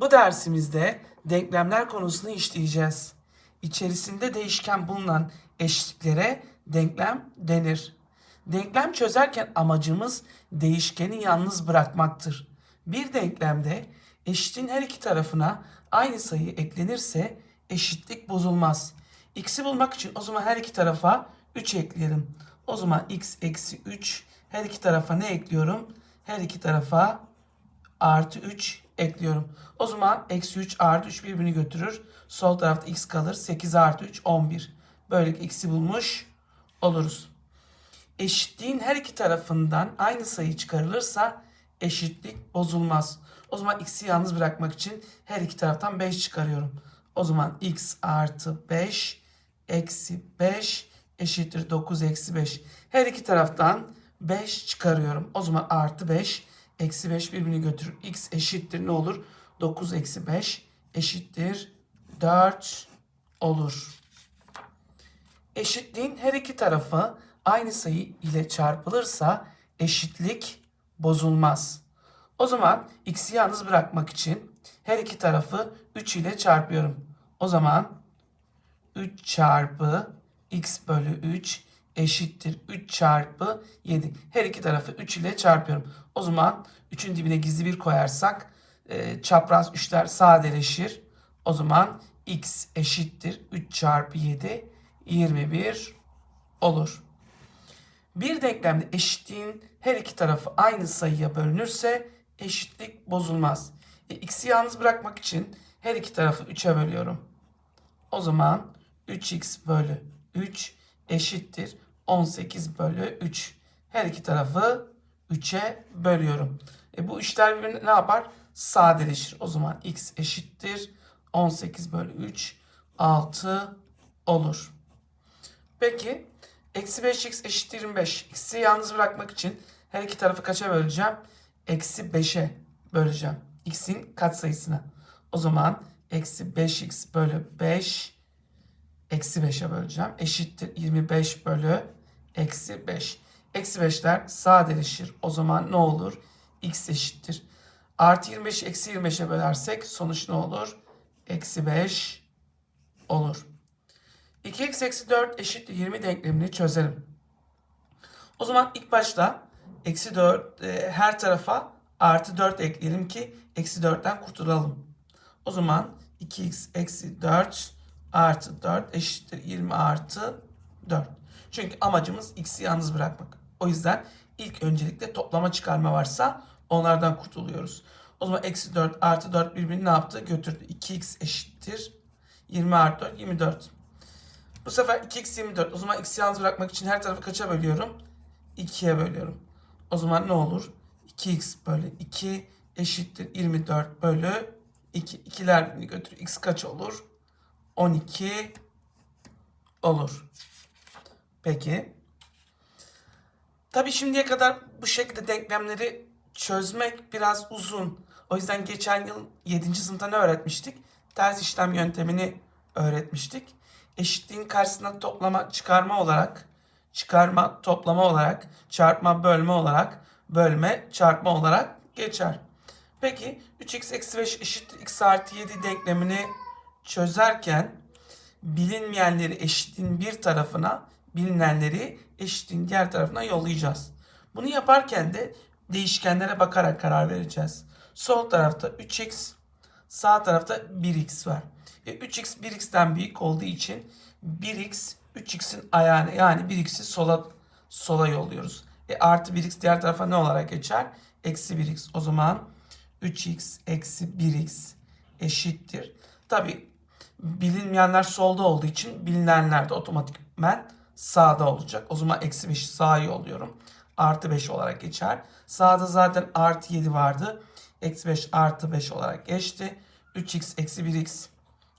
Bu dersimizde denklemler konusunu işleyeceğiz. İçerisinde değişken bulunan eşliklere denklem denir. Denklem çözerken amacımız değişkeni yalnız bırakmaktır. Bir denklemde eşitin her iki tarafına aynı sayı eklenirse eşitlik bozulmaz. X'i bulmak için o zaman her iki tarafa 3 ekleyelim. O zaman x eksi 3 her iki tarafa ne ekliyorum? Her iki tarafa artı 3 ekliyorum. O zaman eksi 3 artı 3 birbirini götürür. Sol tarafta x kalır. 8 artı 3 11. Böylelikle x'i bulmuş oluruz. Eşitliğin her iki tarafından aynı sayı çıkarılırsa eşitlik bozulmaz. O zaman x'i yalnız bırakmak için her iki taraftan 5 çıkarıyorum. O zaman x artı 5 eksi 5 eşittir 9 eksi 5. Her iki taraftan 5 çıkarıyorum. O zaman artı 5 eksi 5 birbirini götürür. x eşittir ne olur? 9 eksi 5 eşittir 4 olur. Eşitliğin her iki tarafı aynı sayı ile çarpılırsa eşitlik bozulmaz. O zaman x'i yalnız bırakmak için her iki tarafı 3 ile çarpıyorum. O zaman 3 çarpı x bölü 3 eşittir 3 çarpı 7. Her iki tarafı 3 ile çarpıyorum. O zaman 3'ün dibine gizli bir koyarsak e, çapraz 3'ler sadeleşir. O zaman x eşittir 3 çarpı 7 21 olur. Bir denklemde eşitliğin her iki tarafı aynı sayıya bölünürse eşitlik bozulmaz. E, x'i yalnız bırakmak için her iki tarafı 3'e bölüyorum. O zaman 3x bölü 3 eşittir 18 bölü 3. Her iki tarafı 3'e bölüyorum. E bu işler birbirine ne yapar? Sadeleşir. O zaman x eşittir 18 bölü 3 6 olur. Peki eksi 5x eşittir 25. X'i yalnız bırakmak için her iki tarafı kaça böleceğim? Eksi 5'e böleceğim. X'in katsayısına. O zaman eksi 5x bölü 5 eksi 5'e böleceğim. Eşittir 25 bölü eksi 5. Eksi 5'ler sadeleşir. O zaman ne olur? X eşittir. Artı 25'i eksi 25'e bölersek sonuç ne olur? Eksi 5 olur. 2x eksi 4 eşittir 20 denklemini çözelim. O zaman ilk başta eksi 4 e, her tarafa artı 4 ekleyelim ki eksi 4'ten kurtulalım. O zaman 2x eksi 4 artı 4 eşittir 20 artı 4. Çünkü amacımız x'i yalnız bırakmak. O yüzden ilk öncelikle toplama çıkarma varsa onlardan kurtuluyoruz. O zaman eksi 4 artı 4 birbirini ne yaptı? Götürdü. 2x eşittir 20 artı 4 24. Bu sefer 2x 24. O zaman x'i yalnız bırakmak için her tarafı kaça bölüyorum? 2'ye bölüyorum. O zaman ne olur? 2x bölü 2 eşittir 24 bölü 2. İkiler birbirini götürür. x kaç olur? 12 olur. Peki. Tabii şimdiye kadar bu şekilde denklemleri çözmek biraz uzun. O yüzden geçen yıl 7. sınıfta ne öğretmiştik? Ters işlem yöntemini öğretmiştik. Eşitliğin karşısına toplama, çıkarma olarak, çıkarma, toplama olarak, çarpma, bölme olarak, bölme, çarpma olarak geçer. Peki 3x eksi 5 eşittir x artı 7 denklemini çözerken bilinmeyenleri eşitliğin bir tarafına, bilinenleri eşitliğin diğer tarafına yollayacağız. Bunu yaparken de değişkenlere bakarak karar vereceğiz. Sol tarafta 3x, sağ tarafta 1x var. E 3x 1x'ten büyük olduğu için 1x 3x'in ayağını yani 1x'i sola sola yolluyoruz. E artı 1x diğer tarafa ne olarak geçer? Eksi 1x. O zaman 3x eksi 1x eşittir. Tabi bilinmeyenler solda olduğu için bilinenler de otomatikmen sağda olacak. O zaman eksi 5'i sağa yolluyorum. Artı 5 olarak geçer. Sağda zaten artı 7 vardı. Eksi 5 artı 5 olarak geçti. 3x eksi 1x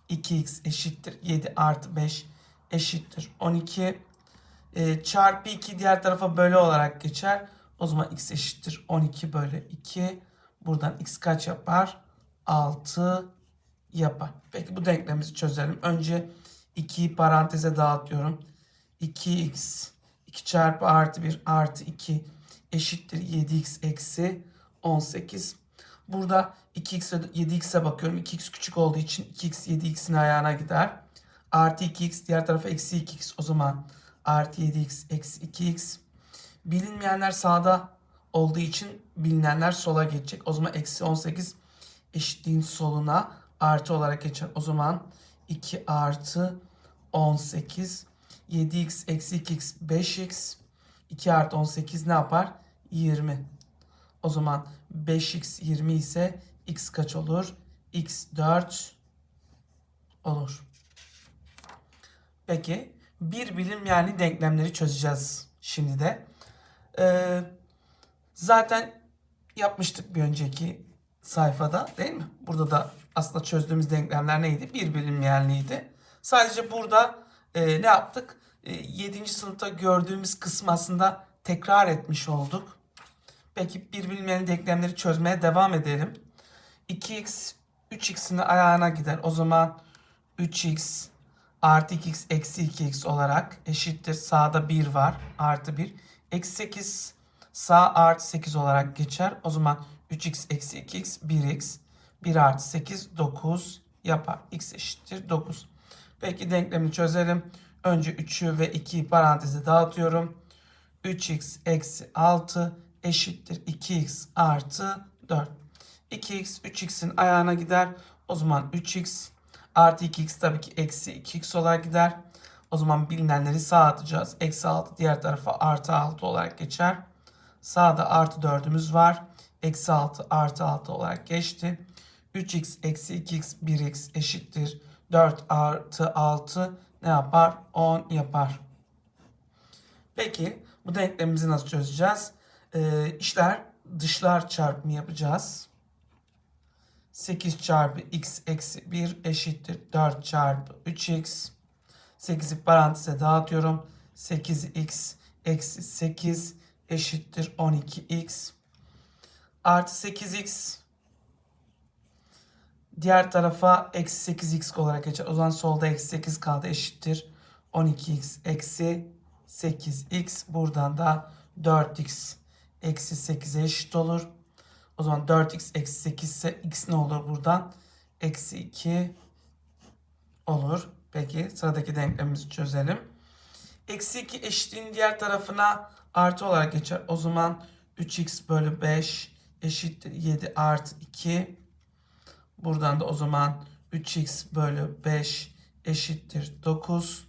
2x eşittir 7 artı 5 eşittir 12. E, çarpı 2 diğer tarafa bölü olarak geçer. O zaman x eşittir 12 bölü 2. Buradan x kaç yapar? 6 yapar. Peki bu denklemimizi çözelim. Önce 2'yi paranteze dağıtıyorum. 2x 2 çarpı artı 1 artı 2 eşittir 7x eksi 18. Burada 2x ve 7x'e bakıyorum. 2x küçük olduğu için 2x 7x'in ayağına gider. Artı 2x diğer tarafa eksi 2x. O zaman artı 7x eksi 2x. Bilinmeyenler sağda olduğu için bilinenler sola geçecek. O zaman eksi 18 eşitliğin soluna artı olarak geçer. O zaman 2 artı 18 7x eksi 2x 5x 2 artı 18 ne yapar? 20. O zaman 5x 20 ise x kaç olur? x 4 olur. Peki bir bilinmeyenli denklemleri çözeceğiz şimdi de. Ee, zaten yapmıştık bir önceki sayfada değil mi? Burada da aslında çözdüğümüz denklemler neydi? Bir bilinmeyenliydi. Sadece burada e, ne yaptık? E, 7. sınıfta gördüğümüz kısmı aslında tekrar etmiş olduk. Peki bir bilinmeyen denklemleri çözmeye devam edelim. 2x 3x'in ayağına gider. O zaman 3x artı 2x eksi 2x olarak eşittir. Sağda 1 var. Artı 1. Eksi 8 sağ artı 8 olarak geçer. O zaman 3x eksi 2x 1x. 1 artı 8 9 yapar. x eşittir 9. Peki denklemi çözelim. Önce 3'ü ve 2'yi paranteze dağıtıyorum. 3x eksi 6 eşittir 2x artı 4. 2x 3x'in ayağına gider. O zaman 3x artı 2x tabii ki eksi 2x olarak gider. O zaman bilinenleri sağa atacağız. Eksi 6 diğer tarafa artı 6 olarak geçer. Sağda artı 4'ümüz var. Eksi 6 artı 6 olarak geçti. 3x eksi 2x 1x eşittir. 4 artı 6 ne yapar? 10 yapar. Peki bu denklemimizi nasıl çözeceğiz? Ee, işler dışlar çarpımı yapacağız. 8 çarpı x eksi 1 eşittir 4 çarpı 3x. 8'i paranteze dağıtıyorum. 8x eksi 8 eşittir 12x. Artı 8x diğer tarafa eksi 8x olarak geçer. O zaman solda eksi 8 kaldı eşittir. 12x eksi 8x. Buradan da 4x eksi 8'e eşit olur. O zaman 4x eksi 8 ise x ne olur buradan? Eksi 2 olur. Peki sıradaki denklemimizi çözelim. Eksi 2 eşitliğin diğer tarafına artı olarak geçer. O zaman 3x bölü 5 eşittir 7 artı 2. Buradan da o zaman 3x bölü 5 eşittir 9.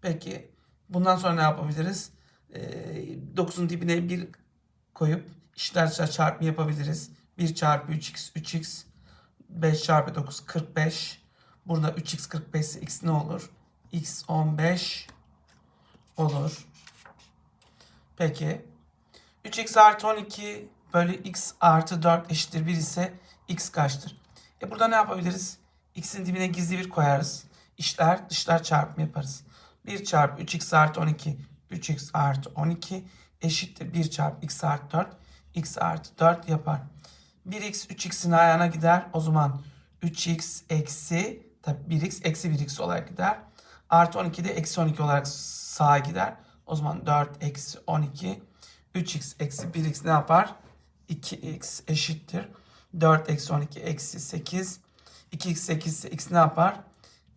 Peki bundan sonra ne yapabiliriz? Ee, 9'un dibine 1 koyup işler çarpımı yapabiliriz. 1 çarpı 3x 3x 5 çarpı 9 45. Burada 3x 45 ise x ne olur? x 15 olur. Peki 3x artı 12 bölü x artı 4 eşittir 1 ise x kaçtır? E burada ne yapabiliriz? x'in dibine gizli bir koyarız. İşler dışlar çarpımı yaparız. 1 çarpı 3x artı 12 3x artı 12 eşittir 1 çarpı x artı 4 x artı 4 yapar. 1x 3x'in ayağına gider. O zaman 3x eksi tabi 1x eksi 1x olarak gider. Artı 12 de eksi 12 olarak sağa gider. O zaman 4 eksi 12 3x eksi 1x ne yapar? 2x eşittir. 4 eksi 12 eksi 8. 2x 8 ise x ne yapar?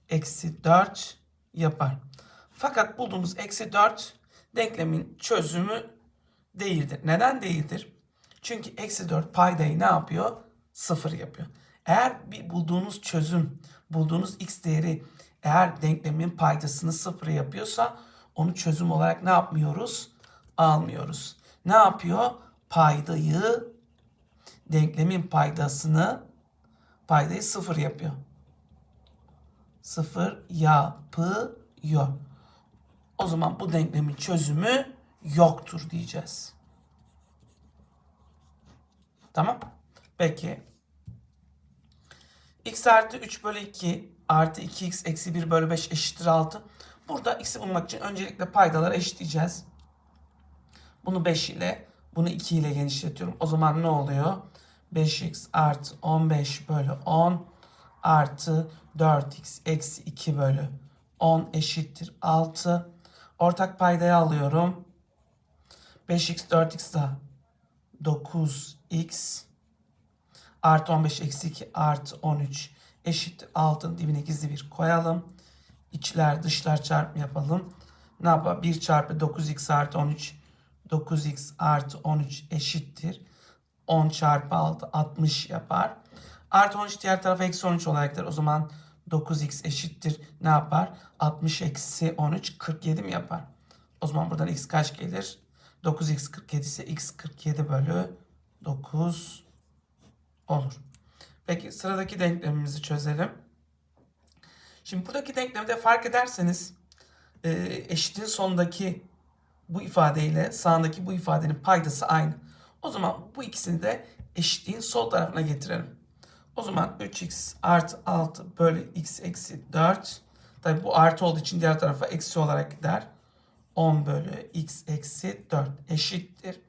Eksi 4 yapar. Fakat bulduğumuz eksi 4 denklemin çözümü değildir. Neden değildir? Çünkü eksi 4 paydayı ne yapıyor? Sıfır yapıyor. Eğer bir bulduğunuz çözüm, bulduğunuz x değeri eğer denklemin paydasını sıfır yapıyorsa onu çözüm olarak ne yapmıyoruz? Almıyoruz. Ne yapıyor? Paydayı, denklemin paydasını, paydayı sıfır yapıyor. Sıfır yapıyor. O zaman bu denklemin çözümü yoktur diyeceğiz. Tamam. Peki. x artı 3 bölü 2 artı 2x eksi 1 bölü 5 eşittir 6. Burada x'i bulmak için öncelikle paydaları eşitleyeceğiz. Bunu 5 ile bunu 2 ile genişletiyorum. O zaman ne oluyor? 5x artı 15 bölü 10 artı 4x eksi 2 bölü 10 eşittir 6. Ortak paydayı alıyorum. 5x 4x daha 9x Artı 15 eksi 2 artı 13 eşittir. Altın dibine gizli bir koyalım. İçler dışlar çarpımı yapalım. Ne yapar? 1 çarpı 9x artı 13 9x artı 13 eşittir. 10 çarpı 6 60 yapar. Artı 13 diğer tarafa eksi 13 olacaktır. O zaman 9x eşittir. Ne yapar? 60 eksi 13 47 mi yapar? O zaman buradan x kaç gelir? 9x 47 ise x 47 bölü 9 olur. Peki sıradaki denklemimizi çözelim. Şimdi buradaki denklemde fark ederseniz eşitin sonundaki bu ifadeyle sağındaki bu ifadenin paydası aynı. O zaman bu ikisini de eşitliğin sol tarafına getirelim. O zaman 3x artı 6 bölü x eksi 4. Tabi bu artı olduğu için diğer tarafa eksi olarak gider. 10 bölü x eksi 4 eşittir.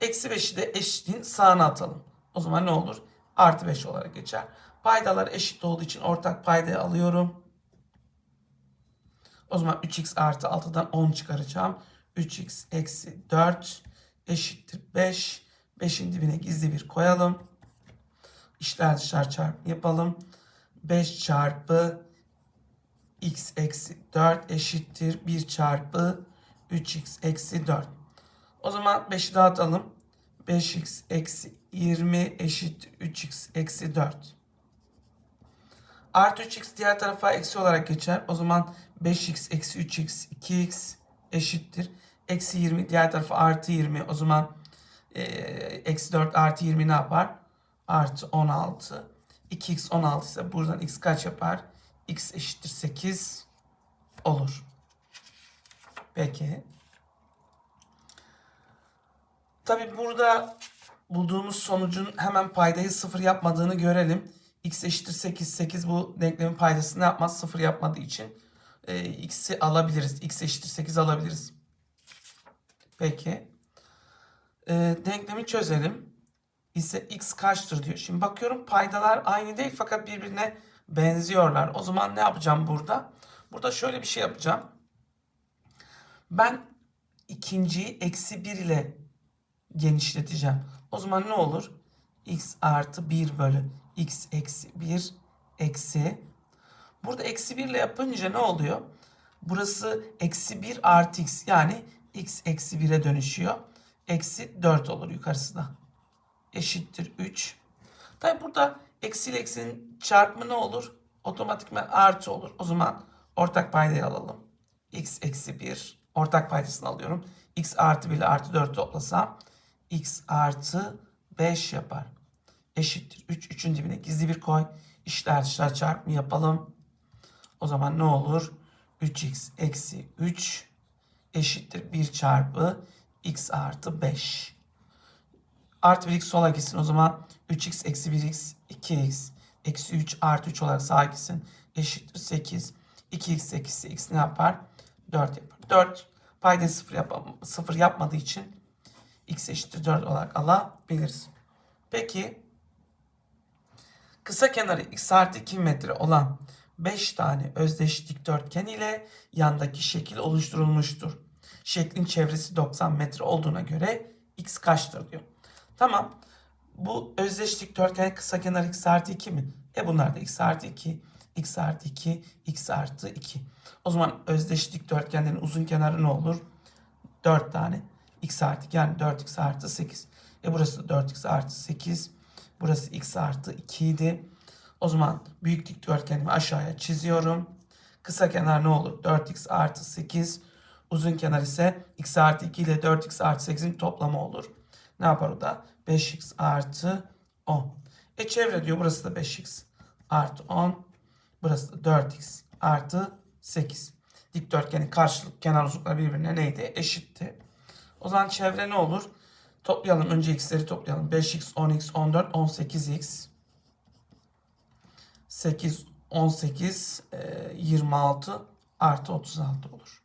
Eksi 5'i de eşitliğin sağına atalım. O zaman ne olur? Artı 5 olarak geçer. Paydalar eşit olduğu için ortak paydayı alıyorum. O zaman 3x artı 6'dan 10 çıkaracağım. 3x eksi 4 eşittir 5. 5'in dibine gizli bir koyalım. İşler dışlar çarpımı yapalım. 5 çarpı x eksi 4 eşittir 1 çarpı 3x eksi 4. O zaman 5'i dağıtalım. 5x eksi 20 eşittir 3x eksi 4. Artı 3x diğer tarafa eksi olarak geçer. O zaman 5x eksi 3x 2x eşittir. Eksi 20 diğer tarafa artı 20. O zaman e, eksi 4 artı 20 ne yapar? Artı 16. 2x 16 ise buradan x kaç yapar? x eşittir 8 olur. Peki. Tabi burada bulduğumuz sonucun hemen paydayı sıfır yapmadığını görelim. x eşittir 8. 8 bu denklemin paydasını yapmaz. Sıfır yapmadığı için e, x'i alabiliriz. x eşittir 8 alabiliriz. Peki. E, denklemi çözelim. İse x kaçtır diyor. Şimdi bakıyorum paydalar aynı değil fakat birbirine benziyorlar. O zaman ne yapacağım burada? Burada şöyle bir şey yapacağım. Ben ikinciyi eksi 1 ile genişleteceğim. O zaman ne olur? x artı 1 bölü x eksi 1 eksi. Burada eksi 1 ile yapınca ne oluyor? Burası eksi 1 artı x yani x eksi 1'e dönüşüyor. Eksi 4 olur yukarısı da. Eşittir 3. Tabi burada eksi ile eksinin çarpımı ne olur? Otomatikman artı olur. O zaman ortak paydayı alalım. x eksi 1 ortak paydasını alıyorum. x artı 1 ile artı 4 toplasam x artı 5 yapar. Eşittir 3. 3'ün dibine gizli bir koy. İşler dışlar çarpımı yapalım. O zaman ne olur? 3x eksi 3 eşittir 1 çarpı x artı 5. Artı 1x sola gitsin. O zaman 3x eksi 1x 2x eksi 3 artı 3 olarak sağa gitsin. Eşittir 8. 2x eksi x ne yapar? 4 yapar. 4 payda 0, yap 0 yapmadığı için x eşittir 4 olarak alabiliriz. Peki kısa kenarı x artı 2 metre olan 5 tane özdeş dikdörtgen ile yandaki şekil oluşturulmuştur. Şeklin çevresi 90 metre olduğuna göre x kaçtır diyor. Tamam. Bu özdeş dikdörtgen kısa kenar x artı 2 mi? E bunlar da x artı 2, x artı 2, x artı 2. O zaman özdeş dikdörtgenlerin uzun kenarı ne olur? 4 tane. x artı 2 yani 4x artı 8. E burası da 4x artı 8. Burası x artı 2 idi. O zaman büyük dikdörtgenimi aşağıya çiziyorum. Kısa kenar ne olur? 4x artı 8. Uzun kenar ise x artı 2 ile 4x artı 8'in toplamı olur. Ne yapar o da? 5x artı 10. E çevre diyor burası da 5x artı 10. Burası da 4x artı 8. Dikdörtgenin karşılık kenar uzunlukları birbirine neydi? Eşitti. O zaman çevre ne olur? Toplayalım. Önce x'leri toplayalım. 5x, 10x, 14, 18x. 8, 18, 26 artı 36 olur.